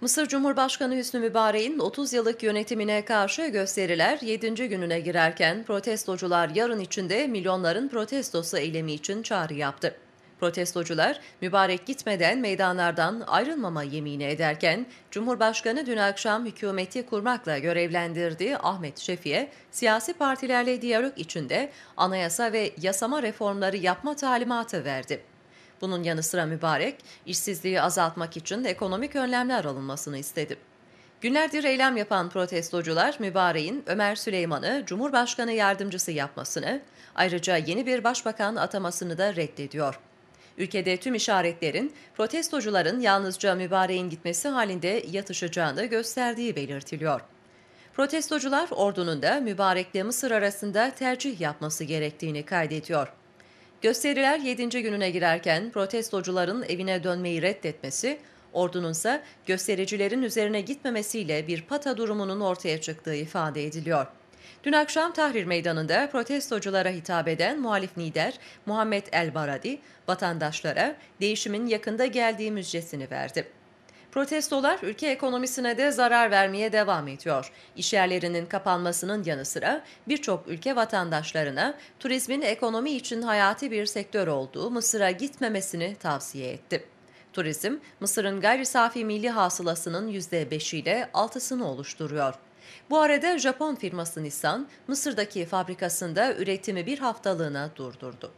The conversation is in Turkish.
Mısır Cumhurbaşkanı Hüsnü Mübarek'in 30 yıllık yönetimine karşı gösteriler 7. gününe girerken protestocular yarın içinde milyonların protestosu eylemi için çağrı yaptı. Protestocular mübarek gitmeden meydanlardan ayrılmama yemini ederken Cumhurbaşkanı dün akşam hükümeti kurmakla görevlendirdiği Ahmet Şefi'ye siyasi partilerle diyalog içinde anayasa ve yasama reformları yapma talimatı verdi. Bunun yanı sıra Mübarek, işsizliği azaltmak için ekonomik önlemler alınmasını istedi. Günlerdir eylem yapan protestocular Mübarek'in Ömer Süleyman'ı Cumhurbaşkanı yardımcısı yapmasını, ayrıca yeni bir başbakan atamasını da reddediyor. Ülkede tüm işaretlerin protestocuların yalnızca Mübarek'in gitmesi halinde yatışacağını gösterdiği belirtiliyor. Protestocular ordunun da Mübarek'le Mısır arasında tercih yapması gerektiğini kaydediyor. Gösteriler 7. gününe girerken protestocuların evine dönmeyi reddetmesi, ordunun ise göstericilerin üzerine gitmemesiyle bir pata durumunun ortaya çıktığı ifade ediliyor. Dün akşam Tahrir Meydanı'nda protestoculara hitap eden muhalif lider Muhammed El Baradi, vatandaşlara değişimin yakında geldiği müjdesini verdi. Protestolar ülke ekonomisine de zarar vermeye devam ediyor. İşyerlerinin kapanmasının yanı sıra birçok ülke vatandaşlarına turizmin ekonomi için hayati bir sektör olduğu Mısır'a gitmemesini tavsiye etti. Turizm, Mısır'ın gayri safi milli hasılasının %5 ile 6'sını oluşturuyor. Bu arada Japon firması Nissan, Mısır'daki fabrikasında üretimi bir haftalığına durdurdu.